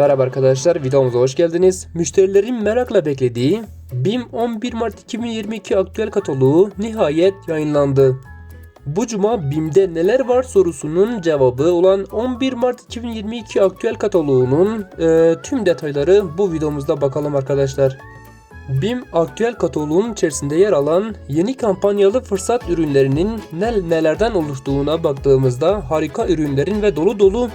Merhaba arkadaşlar, videomuza hoş geldiniz. Müşterilerin merakla beklediği BİM 11 Mart 2022 aktüel kataloğu nihayet yayınlandı. Bu cuma BİM'de neler var sorusunun cevabı olan 11 Mart 2022 aktüel kataloğunun e, tüm detayları bu videomuzda bakalım arkadaşlar. BİM aktüel kataloğun içerisinde yer alan yeni kampanyalı fırsat ürünlerinin ne- nelerden oluştuğuna baktığımızda harika ürünlerin ve dolu dolu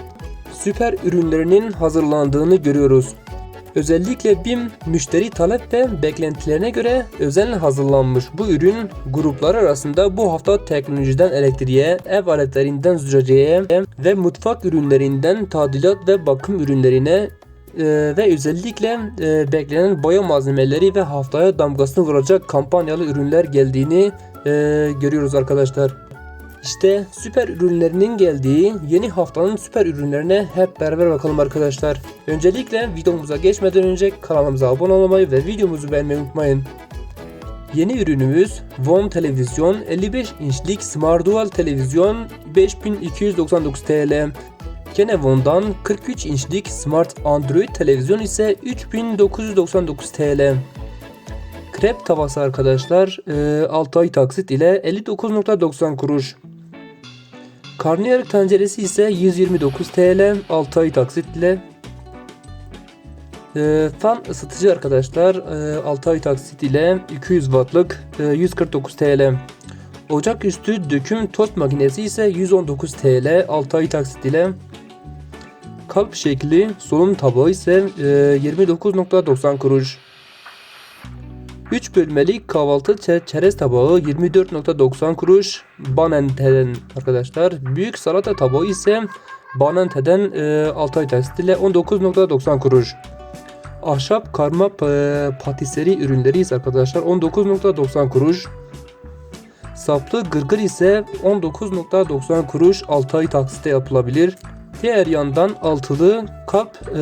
süper ürünlerinin hazırlandığını görüyoruz. Özellikle BİM müşteri talep ve beklentilerine göre özenle hazırlanmış bu ürün grupları arasında bu hafta teknolojiden elektriğe, ev aletlerinden züccaceye ve mutfak ürünlerinden tadilat ve bakım ürünlerine e, ve özellikle e, beklenen boya malzemeleri ve haftaya damgasını vuracak kampanyalı ürünler geldiğini e, görüyoruz arkadaşlar. İşte süper ürünlerinin geldiği yeni haftanın süper ürünlerine hep beraber bakalım arkadaşlar. Öncelikle videomuza geçmeden önce kanalımıza abone olmayı ve videomuzu beğenmeyi unutmayın. Yeni ürünümüz VOM televizyon 55 inçlik Smart Dual televizyon 5299 TL. Gene VOM'dan 43 inçlik Smart Android televizyon ise 3999 TL. Krep tavası arkadaşlar e, 6 ay taksit ile 59.90 kuruş. Karnıyarık tenceresi ise 129 TL 6 ay taksit ile. E, fan ısıtıcı arkadaşlar e, 6 ay taksit ile 200 wattlık e, 149 TL. Ocak üstü döküm tost makinesi ise 119 TL 6 ay taksit ile. Kalp şekli solum tabağı ise e, 29.90 kuruş. 3 bölmeli kahvaltı çe- çerez tabağı 24.90 kuruş Banente'den arkadaşlar. Büyük salata tabağı ise Banente'den e, 6 ay taksit ile 19.90 kuruş. Ahşap karma e, patiseri ürünleri ise arkadaşlar 19.90 kuruş. Saplı gırgır ise 19.90 kuruş 6 ay taksitte yapılabilir. Diğer yandan altılı kap e,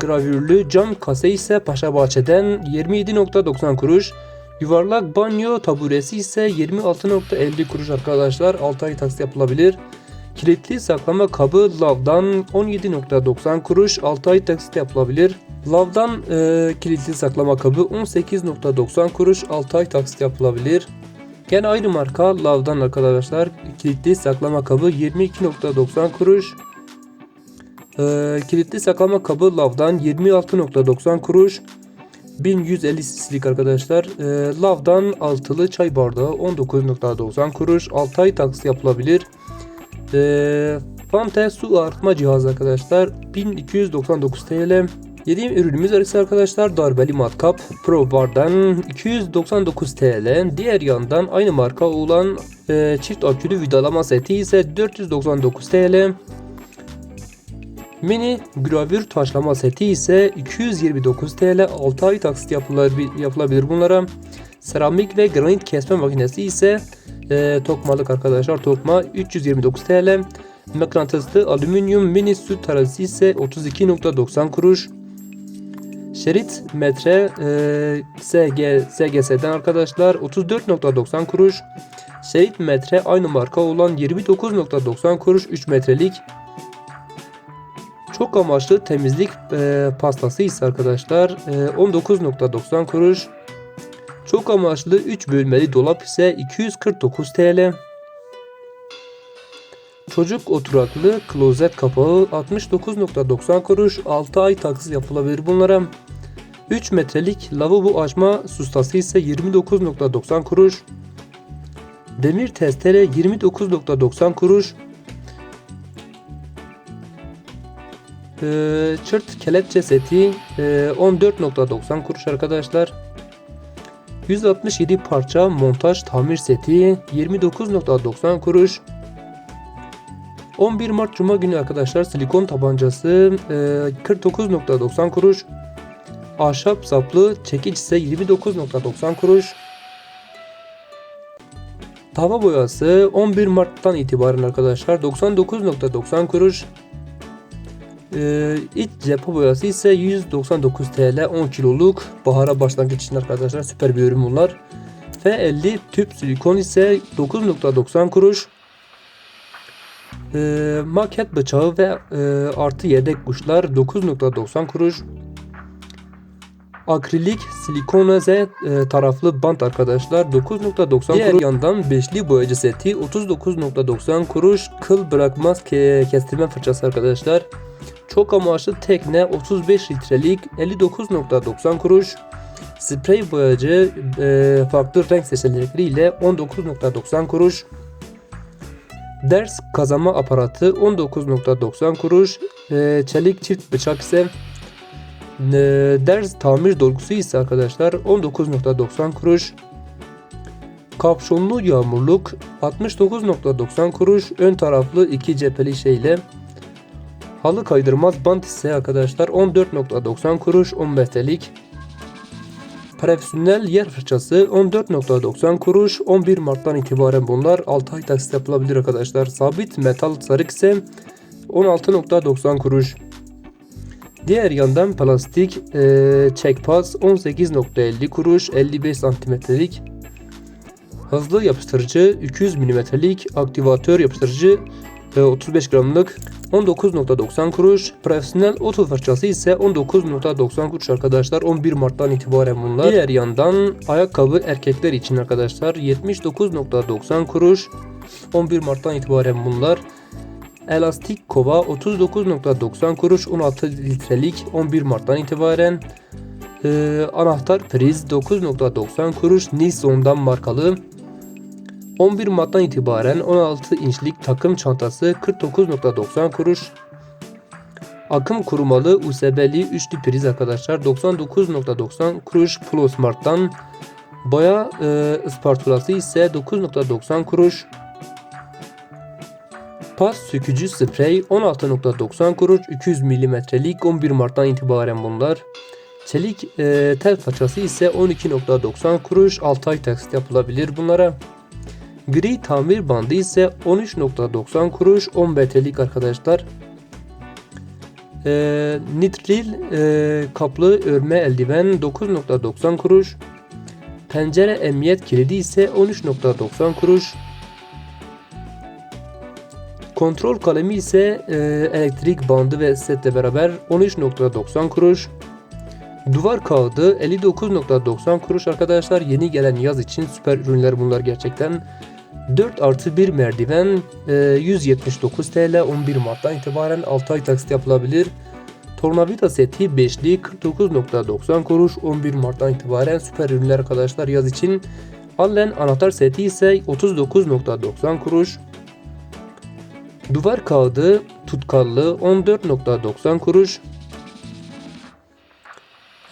gravürlü cam kase ise Paşa Bahçe'den 27.90 kuruş. Yuvarlak banyo taburesi ise 26.50 kuruş arkadaşlar 6 ay taksit yapılabilir. Kilitli saklama kabı Lav'dan 17.90 kuruş 6 ay taksit yapılabilir. Lav'dan e, kilitli saklama kabı 18.90 kuruş 6 ay taksit yapılabilir. Gene aynı marka Lav'dan arkadaşlar kilitli saklama kabı 22.90 kuruş. Ee, kilitli saklama kabı Lav'dan 26.90 kuruş. 1150 cc'lik arkadaşlar. Ee, Lav'dan altılı çay bardağı 19.90 kuruş. 6 ay taksit yapılabilir. Ee, Fante su arıtma cihazı arkadaşlar 1299 TL. Yediğim ürünümüz ise arkadaşlar darbeli matkap Pro Bar'dan 299 TL. Diğer yandan aynı marka olan e, çift akülü vidalama seti ise 499 TL. Mini gravür taşlama seti ise 229 TL 6 ay taksit yapılabilir, bunlara. Seramik ve granit kesme makinesi ise e, tokmalık arkadaşlar tokma 329 TL. Mıknatıslı alüminyum mini süt tarazisi ise 32.90 kuruş. Şerit metre e, SG, SGS'den arkadaşlar 34.90 kuruş. Şerit metre aynı marka olan 29.90 kuruş 3 metrelik. Çok amaçlı temizlik e, pastası ise arkadaşlar e, 19.90 kuruş. Çok amaçlı 3 bölmeli dolap ise 249 TL. Çocuk oturaklı klozet kapağı 69.90 kuruş 6 ay taksit yapılabilir bunlara. 3 metrelik lavabo açma sustası ise 29.90 kuruş. Demir testere 29.90 kuruş. Ee, çırt kelepçe seti e, 14.90 kuruş arkadaşlar. 167 parça montaj tamir seti 29.90 kuruş. 11 Mart Cuma günü arkadaşlar silikon tabancası e, 49.90 kuruş. Ahşap saplı çekiç ise 29.90 kuruş. Tava boyası 11 Mart'tan itibaren arkadaşlar 99.90 kuruş. Ee, iç boyası ise 199 TL 10 kiloluk bahara başlangıç için arkadaşlar süper bir ürün bunlar. F50 tüp silikon ise 9.90 kuruş. Ee, maket bıçağı ve e, artı yedek kuşlar 9.90 kuruş. Akrilik silikoneze e, taraflı bant arkadaşlar 9.90 Diğer kuruş. yandan beşli boyacı seti 39.90 kuruş. Kıl bırakmaz ke- kestirme fırçası arkadaşlar. Çok amaçlı tekne 35 litrelik 59.90 kuruş. Sprey boyacı e, farklı renk seçenekleriyle 19.90 kuruş. Ders kazama aparatı 19.90 kuruş. E, çelik çift bıçak ise e, ders tamir dolgusu ise arkadaşlar 19.90 kuruş. Kapşonlu yağmurluk 69.90 kuruş. Ön taraflı iki cepheli şeyle. Halı kaydırmaz bant ise arkadaşlar 14.90 kuruş 15 telik. Profesyonel yer fırçası 14.90 kuruş 11 Mart'tan itibaren bunlar 6 ay taksit yapılabilir arkadaşlar. Sabit metal sarık ise 16.90 kuruş. Diğer yandan plastik e, çekpas 18.50 kuruş 55 santimetrelik. Hızlı yapıştırıcı 200 milimetrelik aktivatör yapıştırıcı e, 35 gramlık 19.90 kuruş. Profesyonel oto fırçası ise 19.90 kuruş arkadaşlar. 11 Mart'tan itibaren bunlar. Diğer yandan ayakkabı erkekler için arkadaşlar 79.90 kuruş. 11 Mart'tan itibaren bunlar. Elastik kova 39.90 kuruş 16 litrelik 11 Mart'tan itibaren. Ee, anahtar priz 9.90 kuruş Nilsson'dan markalı. 11 Mart'tan itibaren 16 inçlik takım çantası 49.90 kuruş. Akım kurumalı USB'li üçlü priz arkadaşlar 99.90 kuruş Plus Mart'tan. Boya e, ise 9.90 kuruş. Pas sökücü sprey 16.90 kuruş 200 milimetrelik 11 Mart'tan itibaren bunlar. Çelik e, tel paçası ise 12.90 kuruş 6 ay taksit yapılabilir bunlara. Gri tamir bandı ise 13.90 kuruş 10 BT'lik arkadaşlar. E, nitril e, kaplı örme eldiven 9.90 kuruş. Pencere emniyet kilidi ise 13.90 kuruş. Kontrol kalemi ise e, elektrik bandı ve setle beraber 13.90 kuruş. Duvar kağıdı 59.90 kuruş arkadaşlar. Yeni gelen yaz için süper ürünler bunlar gerçekten. 4 artı 1 merdiven e, 179 TL 11 Mart'tan itibaren 6 ay taksit yapılabilir. Tornavida seti 5'li 49.90 kuruş 11 Mart'tan itibaren süper ürünler arkadaşlar yaz için. Allen anahtar seti ise 39.90 kuruş. Duvar kağıdı tutkallı 14.90 kuruş.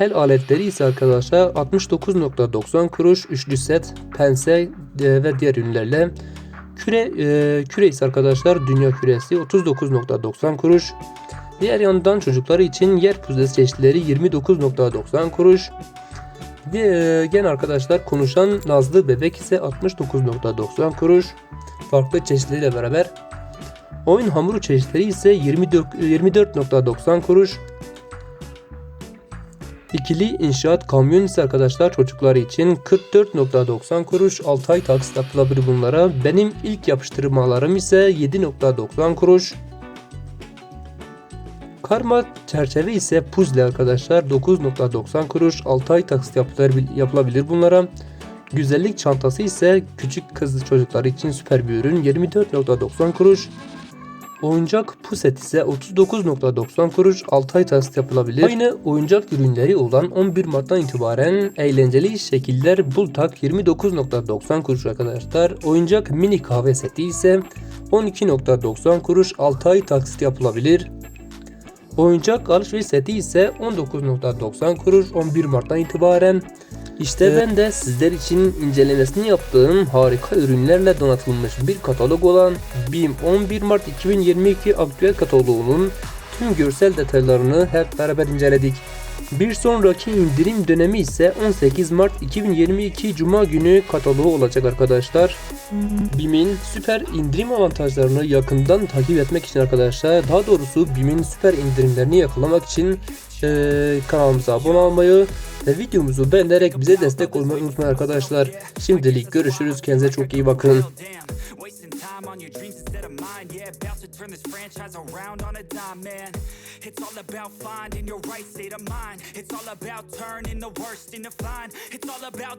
El aletleri ise arkadaşlar 69.90 kuruş üçlü set, pense e, ve diğer ürünlerle. Küre, e, küre ise arkadaşlar dünya küresi 39.90 kuruş. Diğer yandan çocukları için yer puzzle çeşitleri 29.90 kuruş. Diğer, gene arkadaşlar konuşan Nazlı bebek ise 69.90 kuruş. Farklı çeşitleriyle beraber. Oyun hamuru çeşitleri ise 24 24.90 kuruş. İkili inşaat kamyon ise arkadaşlar çocukları için 44.90 kuruş 6 ay taksit yapılabilir bunlara. Benim ilk yapıştırmalarım ise 7.90 kuruş. Karma çerçeve ise puzzle arkadaşlar 9.90 kuruş 6 ay taksit yapılabilir, bunlara. Güzellik çantası ise küçük kız çocukları için süper bir ürün 24.90 kuruş. Oyuncak puset ise 39.90 kuruş 6 ay taksit yapılabilir. Aynı oyuncak ürünleri olan 11 Mart'tan itibaren eğlenceli şekiller Bultak 29.90 kuruş arkadaşlar. Oyuncak mini kahve seti ise 12.90 kuruş 6 ay taksit yapılabilir. Oyuncak alışveriş seti ise 19.90 kuruş 11 Mart'tan itibaren. İşte Evet. ben de sizler için incelemesini yaptığım harika ürünlerle donatılmış bir katalog olan BİM 11 Mart 2022 aktüel kataloğunun tüm görsel detaylarını hep beraber inceledik. Bir sonraki indirim dönemi ise 18 Mart 2022 Cuma günü kataloğu olacak arkadaşlar. BİM'in süper indirim avantajlarını yakından takip etmek için arkadaşlar daha doğrusu BİM'in süper indirimlerini yakalamak için eee, kanalımıza abone olmayı ve videomuzu beğenerek bize destek olmayı unutmayın arkadaşlar. Şimdilik görüşürüz. Kendinize çok iyi bakın. On your dreams instead of mine. Yeah, about to turn this franchise around on a dime, man. It's all about finding your right state of mind. It's all about turning the worst into fine. It's all about